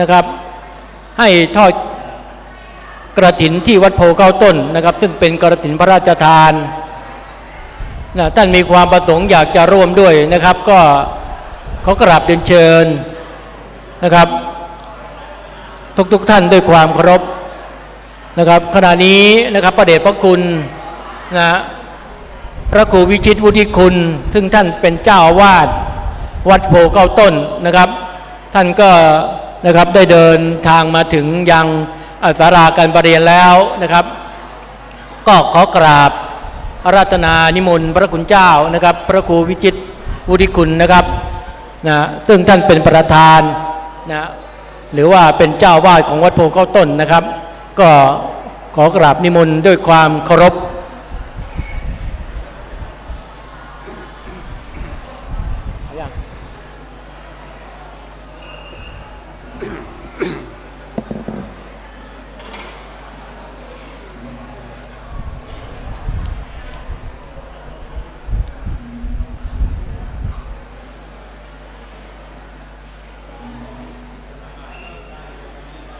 นะครับ ให้ทอดกระถินที่วัดโพเก้าต้นนะครับ ซึ่งเป็นกระถินพระราชทานนะท่านมีความประสงค์อยากจะร่วมด้วยนะครับ ก็เขากราบเรียนเชิญนะครับ ทุกๆทท่านด้วยความเคารพนะครับ ขณะนี้นะครับประเดชพระคุณนะพระครูวิชิตวุฒิคุณ ซึ่งท่านเป็นเจ้าวาสวัดโพเก้าต้นนะครับ ท่านก็ นะครับได้เดินทางมาถึงยังสาราการประเรียนแล้วนะครับ ก็ขอกราบราธนานิมนต์พระคุณเจ้านะครับ พระครูวิจิตวุฒิคุณนะครับนะซึ่งท่านเป็นประธานนะหรือว่าเป็นเจ้าวาดของวัดโพเก้าต้นนะครับ ก็ขอกราบนิมนต์ด้วยความเคารพ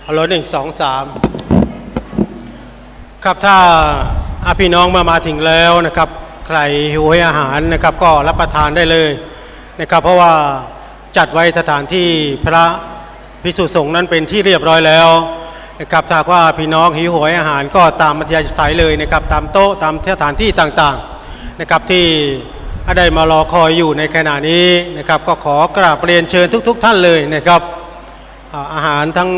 ฮัลโหลหนึ่งสองสามครับถ้าอาพี่น้องมามาถึงแล้วนะครับ ใครหิวอาหารนะครับก็รับประทานได้เลยนะครับ เพราะว่าจัดไว้สถานที่พระพิสุสงฆ์นั้นเป็นที่เรียบร้อยแล้วนะครับถ้าว่าพี่น้องหิวโหยอาหารก็ตามมัธยสายเลยนะครับตามโต๊ะตามสถานที่ต่างๆนะครับที่ได้มารอคอยอยู่ในขณะนี้นะครับ ก็ขอกราบเรียนเชิญทุก ๆ ท่านเลยนะครับอาหารทั้ง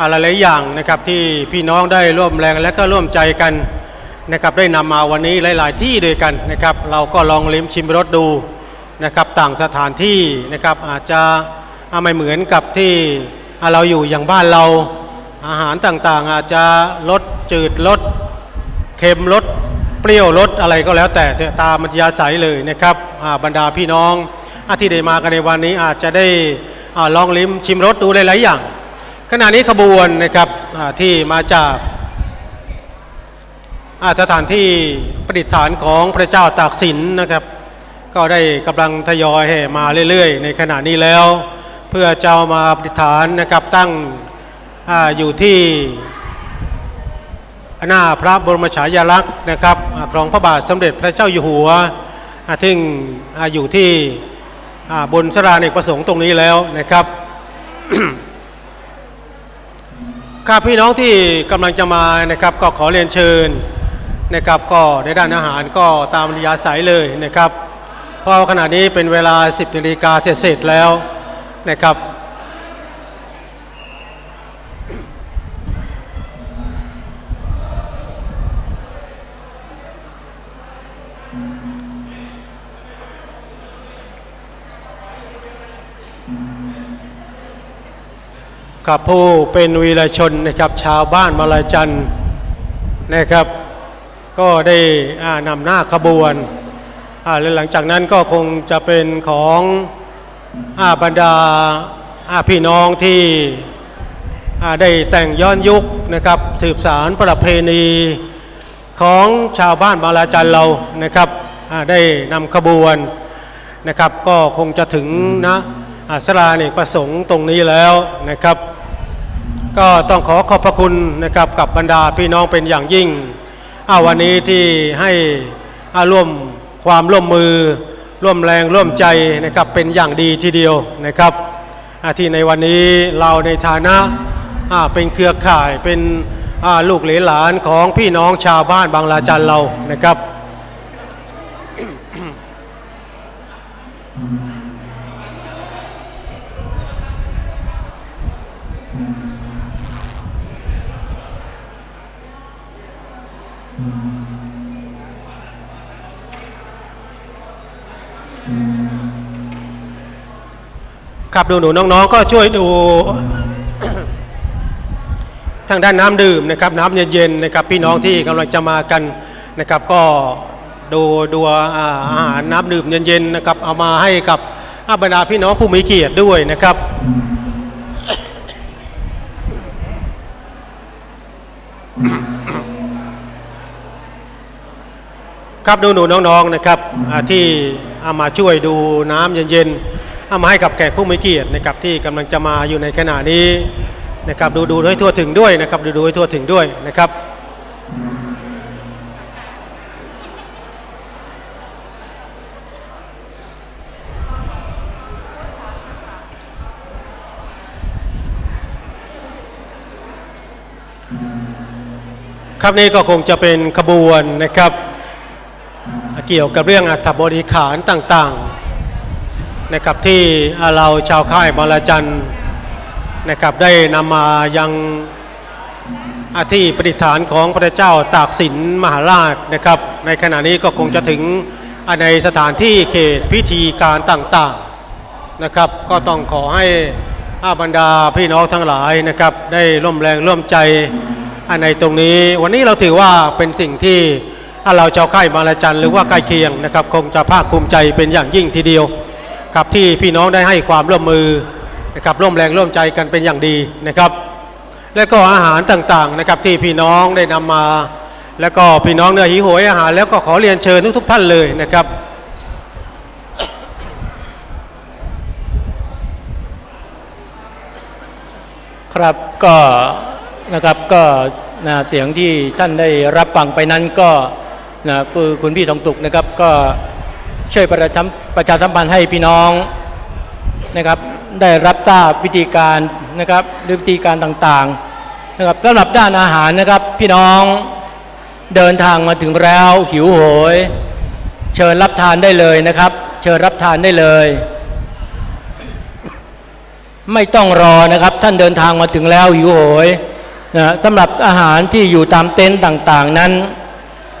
อะไรหลายอย่างนะครับที่พี่น้องได้ร่วมแรงและก็ร่วมใจกันนะครับได้นำมาวันนี้หลาย ๆ ที่ด้วยกันนะครับ เราก็ลองลิ้มชิมรสดูนะครับต่างสถานที่นะครับอาจจะไม่เหมือนกับที่เราอยู่อย่างบ้านเราอาหารต่างๆ อาจจะลดจืดลดเค็มลดเปรี้ยวลดอะไรก็แล้วแต่ตามมัธยาศัยเลยนะครับบรรดาพี่น้องที่ได้มากันในวันนี้อาจจะได้ลองลิ้มชิมรสดูหลาย ๆ อย่าง ขณะนี้ขบวนนะครับที่มาจากอาสถานที่ประดิษฐานของพระเจ้าตากสินนะครับ ก็ได้กำลังทยอยแห่มาเรื่อยๆ ในขณะนี้แล้ว เพื่อจ้ามาประดิษฐานนะครับตั้งออยู่ที่หน้าพระบรมฉายาลักษณ์นะครับของพระบาทสมเด็จพระเจ้าอยู่หัวซึ่งอยู่ที่บนสราเอกประสงค์ตรงนี้แล้วนะครับ ครับพี่น้องที่กำลังจะมานะครับก็ขอเรียนเชิญนะครับก็ในด้านอาหารก็ตามริยาสายเลยนะครับ เพราะขณะนี้เป็นเวลา 10นาฬิกาเสร็จแล้วนะครับ กับผู้เป็นวีรชนนะครับชาวบ้านมาลาจันนะครับ ก็ได้นำหน้าขบวนและหลังจากนั้นก็คงจะเป็นของอบรรดาพี่น้องที่ได้แต่งย้อนยุคนะครับ สืบสารประเพณีของชาวบ้านมาลาจันเรานะครับได้นำขบวนนะครับ ก็คงจะถึงนะสราเนกประสงค์ตรงนี้แล้วนะครับ ก็ต้องขอขอบพระคุณนะครับกับบรรดาพี่น้องเป็นอย่างยิ่งอาวันนี้ที่ให้อาร่วมความร่วมมือ ร่วมแรงร่วมใจนะครับเป็นอย่างดีทีเดียวนะครับที่ในวันนี้เราในฐานะเป็นเครือข่ายเป็นลูกหลานของพี่น้องชาวบ้านบางลาจันเรานะครับ ครับดูหนูน้องๆก็ช่วยดูทางด้านน้ำดื่มนะครับน้ำเย็นๆนะครับพี่น้องที่กำลังจะมากันนะครับ ก็ดูดูอาหารน้ำดื่มเย็นๆนะครับเอามาให้กับบรรดาพี่น้องผู้มีเกียรติด้วยนะครับ ครับดูหนูน้องๆนะครับที่เอามาช่วยดูน้ำเย็นๆเอามาให้กับแขกผู้มีเกียรตินะครับที่กำลังจะมาอยู่ในขณะนี้นะครับดูดูให้ทั่วถึงด้วยนะครับดูดูให้ทั่วถึงด้วยนะครับครับนี่ก็คงจะเป็นขบวนนะครับ เกี่ยวกับเรื่องอัฐบริขารต่างๆนะครับที่เราชาวค่ายบาลจันนะครับได้นำมายังอาที่ประดิษฐานของพระเจ้าตากสินมหาราชนะครับ ในขณะนี้ก็คงจะถึงในสถานที่เขตพิธีการต่างๆนะครับ ก็ต้องขอให้อาบรรดาพี่น้องทั้งหลายนะครับ ได้ร่วมแรงร่วมใจในตรงนี้ วันนี้เราถือว่าเป็นสิ่งที่ ถ้าเราชาวค่ายบางระจันหรือว่าใกล้เคียงนะครับ คงจะภาคภูมิใจเป็นอย่างยิ่งทีเดียวครับที่พี่น้องได้ให้ความร่วมมือนะครับร่วมแรงร่วมใจกันเป็นอย่างดีนะครับ และก็อาหารต่างๆนะครับที่พี่น้องได้นำมา แล้วก็พี่น้องเนื้อหิวโหยอาหาร แล้วก็ขอเรียนเชิญทุกๆท่านเลยนะครับครับก็นะครับก็เสียงที่ท่านได้รับฟังไปนั้นก็ นะคือคุณพี่ทองสุขนะครับก็ช่วยประชาประชาสัมพันธ์ให้พี่น้องนะครับได้รับทราบวิธีการนะครับหรือวิธีการต่างๆนะครับสำหรับด้านอาหารนะครับพี่น้องเดินทางมาถึงแล้วหิวโหย เชิญรับทานได้เลยนะครับ เชิญรับทานได้เลย ไม่ต้องรอนะครับท่านเดินทางมาถึงแล้วหิวโหยนะสำหรับอาหารที่อยู่ตามเต็นท์ต่างๆนั้น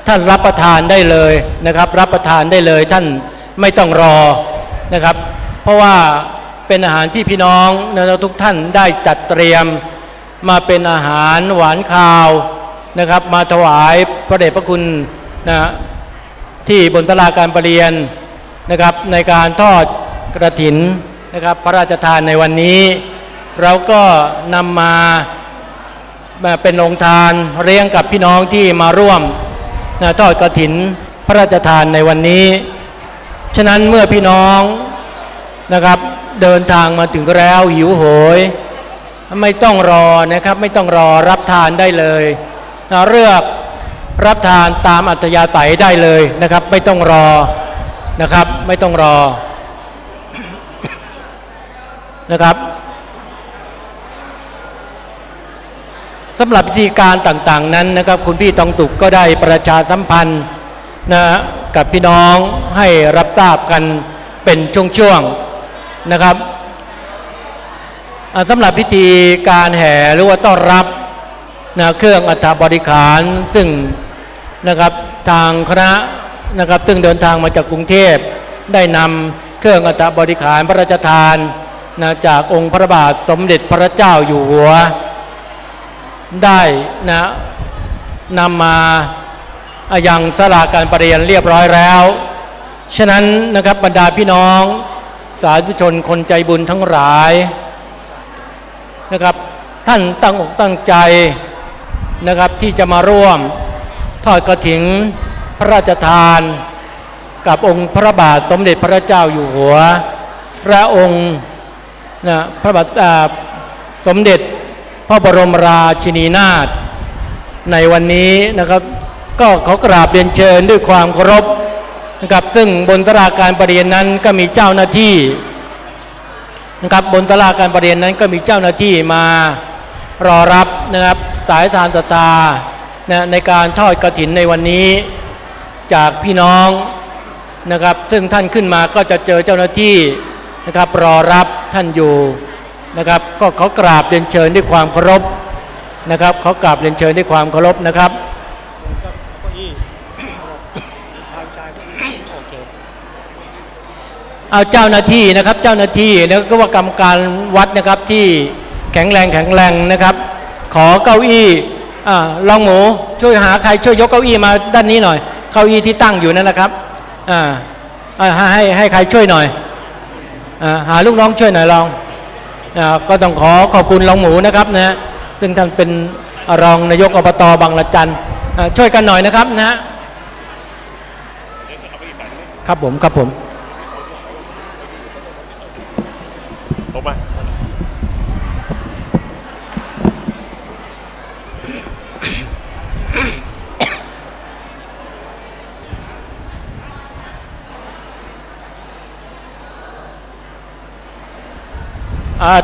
ท่านรับประทานได้เลยนะครับ รับประทานได้เลยท่านไม่ต้องรอนะครับ เพราะว่าเป็นอาหารที่พี่น้องนะทุกท่านได้จัดเตรียมมาเป็นอาหารหวานคาวนะครับ มาถวายพระเดชพระคุณนะที่บนตลาการประเรียนนะครับในการทอดกระถินนะครับ พระราชทานในวันนี้ เราก็นำมามาเป็นองค์ทานเลี้ยงกับพี่น้องที่มาร่วม ทอดกระถินพระราชทานในวันนี้ ฉะนั้นเมื่อพี่น้องนะครับเดินทางมาถึงแล้วหิวโหย ไม่ต้องรอนะครับไม่ต้องรอรับทานได้เลยนะเลือกรับทานตามอัตยาศัยได้เลยนะครับ ไม่ต้องรอนะครับไม่ต้องรอนะครับ สำหรับพิธีการต่างๆนั้นนะครับ คุณพี่ตองสุขก็ได้ประชาสัมพันธ์นะกับพี่น้องให้รับทราบกันเป็นช่วงๆนะครับสำหรับพิธีการแห่หรือว่าต้อนรับนะเครื่องอัฐบริขารซึ่งนะครับทางคณะนะครับซึ่งเดินทางมาจากกรุงเทพได้นำเครื่องอัฐบริขารพระราชทานนะจากองค์พระบาทสมเด็จพระเจ้าอยู่หัว ได้นะนำมายังสลาการประเรียนเรียบร้อยแล้ว ฉะนั้นนะครับบรรดาพี่น้อง สาธุชนคนใจบุญทั้งหลายนะครับท่านตั้งอกตั้งใจนะครับที่จะมาร่วมทอดกระถิ่นพระราชทาน กับองค์พระบาทสมเด็จพระเจ้าอยู่หัว พระองค์นะพระบาทสมเด็จ ระบรมราชินีนาถในวันนี้นะครับก็ขอกราบเรียนเชิญด้วยความเคารพนะครับซึ่งบนสราการประเรียนนั้นก็มีเจ้าหน้าที่นะครับบนสราการประเรียนนั้นก็มีเจ้าหน้าที่มารอรับนะครับสายทานตตานะในการทอดกระถินในวันนี้จากพี่น้องนะครับ ซึ่งท่านขึ้นมาก็จะเจอเจ้าหน้าที่นะครับรอรับท่านอยู่ นะครับ ก็เขากราบเรียนเชิญด้วยความเคารพนะครับเขากราบเรียนเชิญด้วยความเคารพนะครับเอาเจ้าหน้าที่นะครับเจ้าหน้าที่แล้วก็ว่ากรรมการวัดนะครับที่แข็งแรงแข็งแรงนะครับ ขอเก้าอี้อ่าลองหมูช่วยหาใครช่วยยกเก้าอี้มาด้านนี้หน่อย เก้าอี้ที่ตั้งอยู่นั่นนะครับอ่าให้ให้ใครช่วยหน่อยอ่าหาลูกน้องช่วยหน่อยลอง ก็ต้องขอขอบคุณลองหมูนะครับนะซึ่งท่านเป็นรองนายกอบตบางละจันช่วยกันหน่อยนะครับนะฮะครับผมครับผม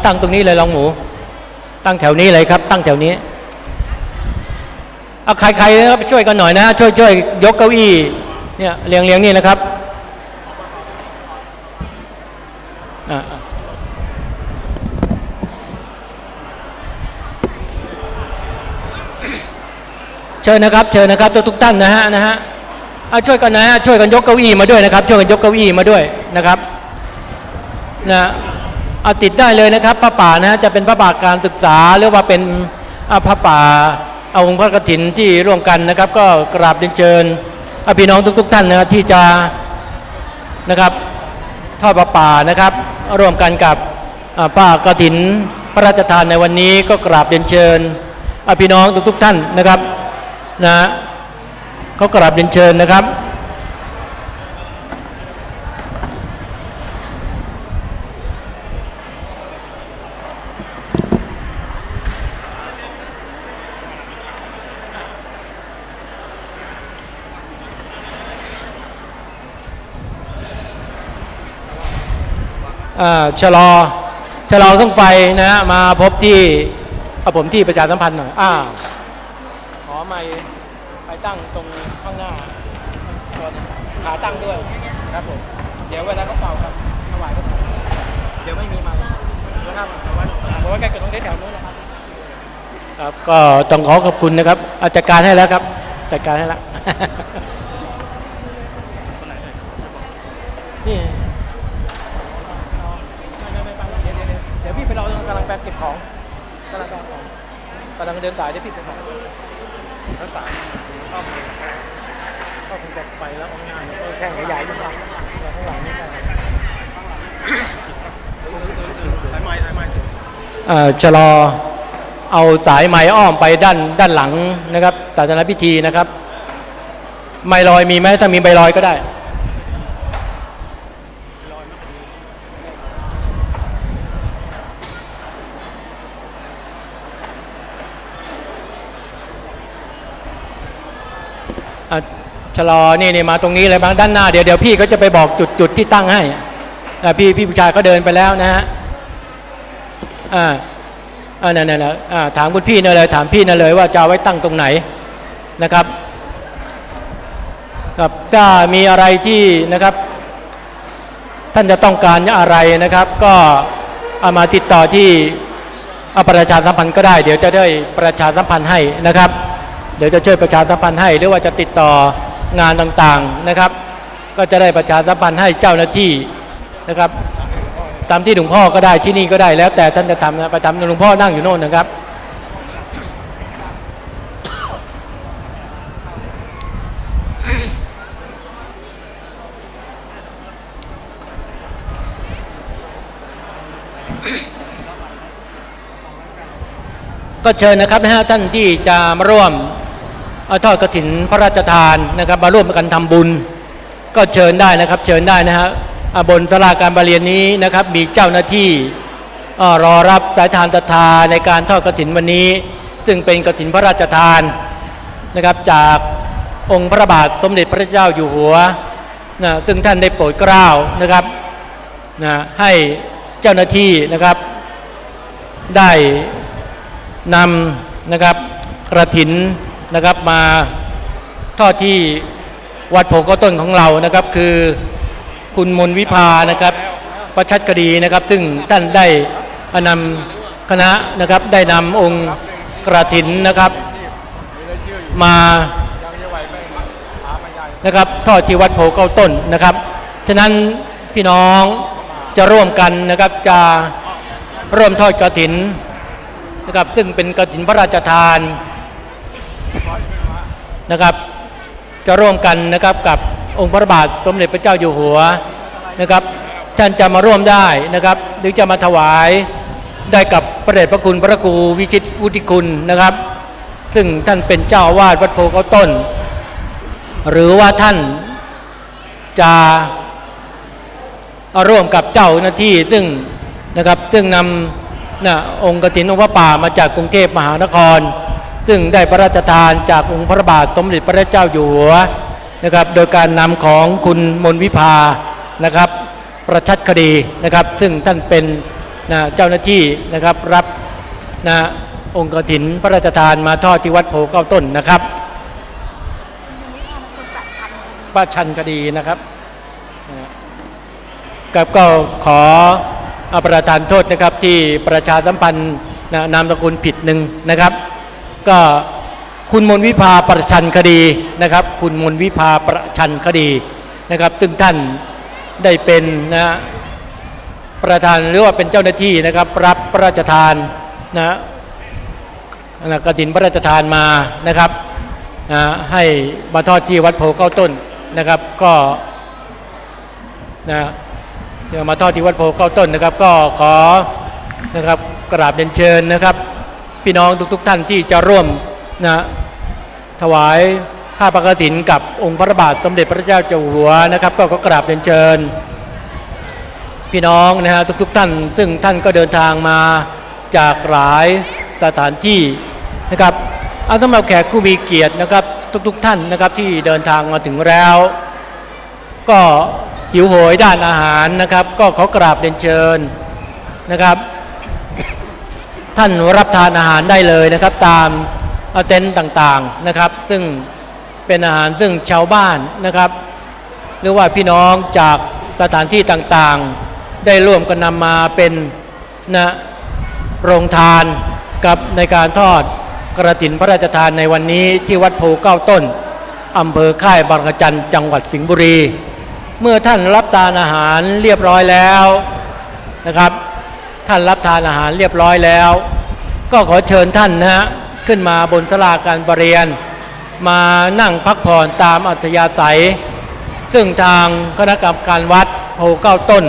ตั้งตรงนี้เลยลองหมู ตั้งแถวนี้เลยครับ ตั้งแถวนี้เอาใครๆนะครับช่วยกันหน่อยนะช่วยช่วยยกเก้าอี้เนี่ยเรียงเรียงนี่นะครับเชิญนะครับ เชิญนะครับทุกทุกท่านนะฮะนะฮะเอาช่วยกันนะฮะช่วยกันยกเก้าอี้มาด้วยนะครับ ช่วยกันยกเก้าอี้มาด้วยนะครับนะ เอาติดได้เลยนะครับพระป่านะจะเป็นพระป่าการศึกษาหรือว่าเป็นพระป่าเอาองค์พระกฐินที่ร่วมกันนะครับ ก็กราบเรียนเชิญพี่น้องทุก ๆ ท่านนะที่จะนะครับทอดพระป่านะครับ ร่วมกันกับป้ากฐินพระราชทานในวันนี้ก็กราบเรียนเชิญพี่น้องทุก ๆ ท่านนะครับนะเขากราบเรียนเชิญนะครับ ชะลอชะลอเครื่องไฟนะฮะมาพบที่เอาผมที่ประชาสัมพันธ์หน่อยอ่าขอไม่ไปตั้งตรงข้างหน้าขาตั้งด้วยครับผมเดี๋ยวเวลาเขาเป่าครับถวายก็เดี๋ยวไม่มีม้เดี๋ยวหน้าเอาไว้ผมว่าแกก็ต้องได้แถวนู้นนะครับครับก็ต้องขอขอบคุณนะครับอาจัดการให้แล้วครับจัดการให้แล้ว นี่ ไม่ไม่ไม่ไปเดี๋ยวเดี๋ยวเดี๋ยวเดี๋ยวพี่ไปรอกำลังแปเก็บของกำลังแปของ กำลังเดินสายเดี๋ยวพี่ไปของเดินสายก็ก็คงจะไปแล้วเอางานเออแข่งใหญ่ๆอยู่ข้างหลังข้างหลังนี่สายไม้สายไม้เอ่อชะลอเอาสายไม้อ้อมไปด้านด้านหลังนะครับศาสนพิธีนะครับ ไม้ลอยมีไหมถ้ามีใบลอยก็ได้ ชะลอนี่นี่มาตรงนี้เลยบางด้านหน้าเดี๋ยวเดี๋ยวพี่ก็จะไปบอกจุดจุดที่ตั้งให้อ่พี่พี่ผู้ชายก็เดินไปแล้วนะฮะอ่าอ่านั่นนั่นนะอ่าถามคุณพี่นั่นเลยถามพี่นั่นเลยว่าจะไว้ตั้งตรงไหนนะครับครับถ้ามีอะไรที่นะครับ ท่านจะต้องการอะไรนะครับ ก็เอามาติดต่อที่เอาประชาสัมพันธ์ก็ได้ เดี๋ยวจะได้ประชาสัมพันธ์ให้นะครับ เดี๋ยวจะช่วยประชาสัมพันธ์ให้หรือว่าจะติดต่อ งานต่างๆนะครับ ก็จะได้ประชาสัมพันธ์ให้เจ้าหน้าที่นะครับตามที่หลวงพ่อก็ได้ที่นี่ก็ได้แล้วแต่ท่านจะทำนะไปทำหลวงพ่อนั่งอยู่โน่นนะครับ ก็เชิญนะครับนะฮะท่านที่จะมาร่วม ทอดกฐินพระราชทานนะครับมาร่วมกันทำบุญ ก็เชิญได้นะครับเชิญได้นะฮะบนสลาการปรเรียนนี้นะครับมีเจ้าหน้าที่รอรับสายทานศรัทธาในการทอดกฐินวันนี้ ซึ่งเป็นกฐินพระราชทานนะครับจากองค์พระบาทสมเด็จพระเจ้าอยู่หัวนะซึ่งท่านได้โปรดเกล้านะครับนะให้เจ้าหน้าที่นะครับได้นำนะครับกระถิน นะครับมาทอดที่วัดโพก็ต้นของเรานะครับ คือคุณมนวิภานะครับประชัดคดีนะครับ ซึ่งท่านได้นำคณะนะครับได้นำองค์กระถินนะครับ มานะครับทอดที่วัดโพเก้าต้นนะครับ ฉะนั้นพี่น้องจะร่วมกันนะครับจะร่วมทอดกระถินนะครับซึ่งเป็นกฐินพระราชทาน นะครับ จะร่วมกันนะครับกับองค์พระบาทสมเด็จพระเจ้าอยู่หัวนะครับ ท่านจะมาร่วมได้นะครับ หรือจะมาถวายได้กับพระเดชพระคุณพระครูวิชิตวุฒิคุณนะครับ ซึ่งท่านเป็นเจ้าวาสวัดโพเขาต้น หรือว่าท่านจะร่วมกับเจ้าหน้าที่ซึ่งนะครับซึ่งนำนะองค์กฐินองค์พระป่ามาจากกรุงเทพมหานคร ซึ่งได้พระราชทานจากองค์พระบาทสมเด็จพระเจ้าอยู่หัวนะครับ โดยการนำของคุณมนวิภานะครับ ประชัดคดีนะครับ ซึ่งท่านเป็นนะเจ้าหน้าที่นะครับรับนะองค์กถินพระราชทานมาทอดที่วัดโพเก้าต้นนะครับป้าชันคดีนะครับกับก็ขออประทานโทษนะครับที่ประชาสัมพันธ์นะนามสกุลผิดหนึ่งนะครับ ก็คุณมนวิภาประชันคดีนะครับ คุณมนวิภาประชันคดีนะครับ ซึ่งท่านได้เป็นนะประธานหรือว่าเป็นเจ้าหน้าที่นะครับ รับพระราชทานนะนะกฐินพระราชทานมานะครับนะให้มาทอดที่วัดโพเก้าต้นนะครับ ก็นะจะมาทอดที่วัดโพเก้าต้นนะครับ ก็ขอนะครับกราบเรียนเชิญนะครับ พี่น้องทุกๆท่านที่จะร่วมนะถวายผ้าปกตินกับองค์พระบาทสมเด็จพระเจ้าอยู่หัวนะครับ ก็ขอกราบเรียนเชิญ พี่น้องนะฮะทุกๆทท่าน ซึ่งท่านก็เดินทางมาจากหลายสถานที่นะครับเอาสำหรับแขกผู้มีเกียรตินะครับ ทุกๆทท่านนะครับที่เดินทางมาถึงแล้ว ก็หิวโหยด้านอาหารนะครับ ก็ขอกราบเรียนเชิญนะครับ ท่านรับทานอาหารได้เลยนะครับ ตามเต็นท์ต่างๆนะครับ ซึ่งเป็นอาหารซึ่งชาวบ้านนะครับ หรือว่าพี่น้องจากสถานที่ต่างๆ ได้ร่วมกันนำมาเป็นนะโรงทานกับในการทอดกระถินพระราชทานในวันนี้ที่วัดโพเก้าต้นอำเภอค่ายบางกระจันจังหวัดสิงห์บุรี เมื่อท่านรับทานอาหารเรียบร้อยแล้วนะครับ ท่านรับทานอาหารเรียบร้อยแล้ว ก็ขอเชิญท่านนะฮะขึ้นมาบนสลาการประเรียน มานั่งพักผ่อนตามอัธยาศัย ซึ่งทางคณะกรรมการวัดโพเก้าต้น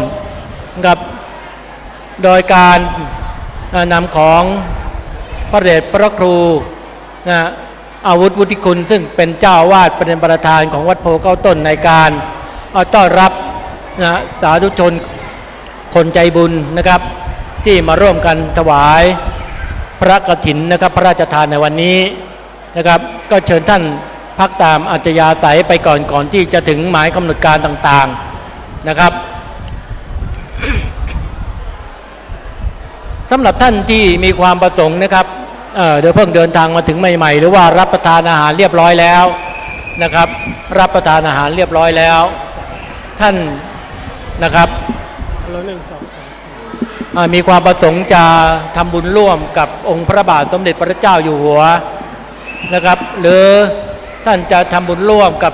กับโดยการนำของพระเดชพระครูนะอาวุธวุฒิคุณซึ่งเป็นเจ้าวาดเป็นประธานของวัดโพเก้าต้นในการต้อนรับนะสาธุชนคนใจบุญนะครับ ที่มาร่วมกันถวายพระกฐินนะครับพระราชทานในวันนี้นะครับ ก็เชิญท่านพักตามอัจยาศัยไปก่อนก่อนที่จะถึงหมายกำหนดการต่างๆนะครับสำหรับท่านที่มีความประสงค์นะครับเเดี๋ยวเพิ่งเดินทางมาถึงใหม่ๆ หรือว่ารับประทานอาหารเรียบร้อยแล้วนะครับ รับประทานอาหารเรียบร้อยแล้ว ท่านนะครับ มีความประสงค์จะทำบุญร่วมกับองค์พระบาทสมเด็จพระเจ้าอยู่หัวนะครับ หรือท่านจะทำบุญร่วมกับ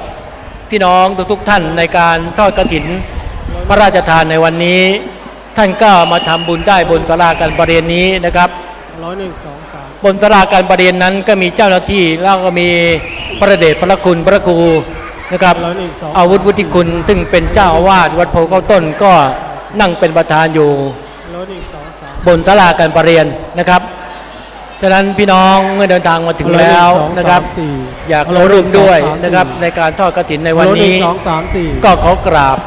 พี่น้องทุกๆท่านในการทอดกระถินพระราชทานในวันนี้ ท่านก็มาทำบุญได้บนสาราการประเรียนนี้นะครับร้อยหนึ่งสองสามบนสาราการประเรียนนั้นก็มีเจ้าหน้าที่แล้วก็มีพระเดชพระคุณพระครูนะครับอาวุธวุฒิคุณซึ่งเป็นเจ้าอาวาสวัดโพเข้าต้นก็นั่งเป็นประธานอยู่ บนสาราการประเรียนนะครับฉะนั้นพี่น้องเมื่อเดินทางมาถึงแล้วนะครับ อยากร่วมด้วยนะครับในการทอดกระถินในวันนี้ก็ขอกราบ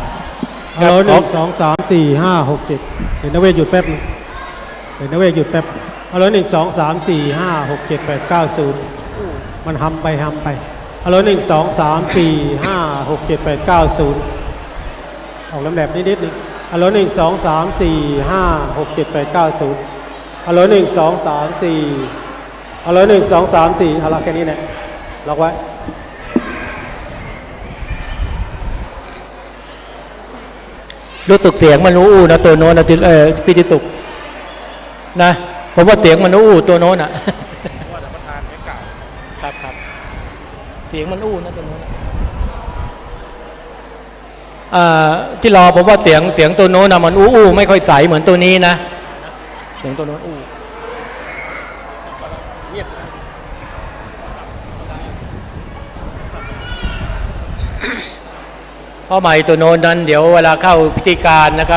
ฮัลโหลหนึ่งสองสามสี่ห้าหกเจ็ดเห็นนเวศหยุดแป๊บเห็นนเวศหยุดแป๊บฮัลโหลหนึ่งสองสามสี่ห้าหกเจ็ดแปดเก้าศูนย์มันทำไปทำไปฮัลโหลหนึ่งสองสามสี่ห้าหกเจ็ดแปดเก้าศูนย์ออกลำแบบนิดนิดนึง ฮัลโหลหนึ่งสองสามสี่ห้าหกเจ็ดแปดเก้าศูนย์ฮัลโหลหนึ่งสองสามสี่ฮัลโหลหนึ่งสองสามสี่ฮัลโหลแค่นี้เนี่ยล็อกไว้รู้สึกเสียงมันอู้นะตัวโน้นนะเออพี่ทิสุกนะผมว่าเสียงมันอู้ตัวโน้นอะครับครับเสียงมันอู้นะตัวโน้น ที่รอผมว่าเสียงเสียงตัวโน้นนะมันอู้อู้ไม่ค่อยใสเหมือนตัวนี้นะ เสียงตัวโน้นอู้เพราะใหม่ตัวโน้นนั้น เดี๋ยวเวลาเข้าพิธีการนะครับ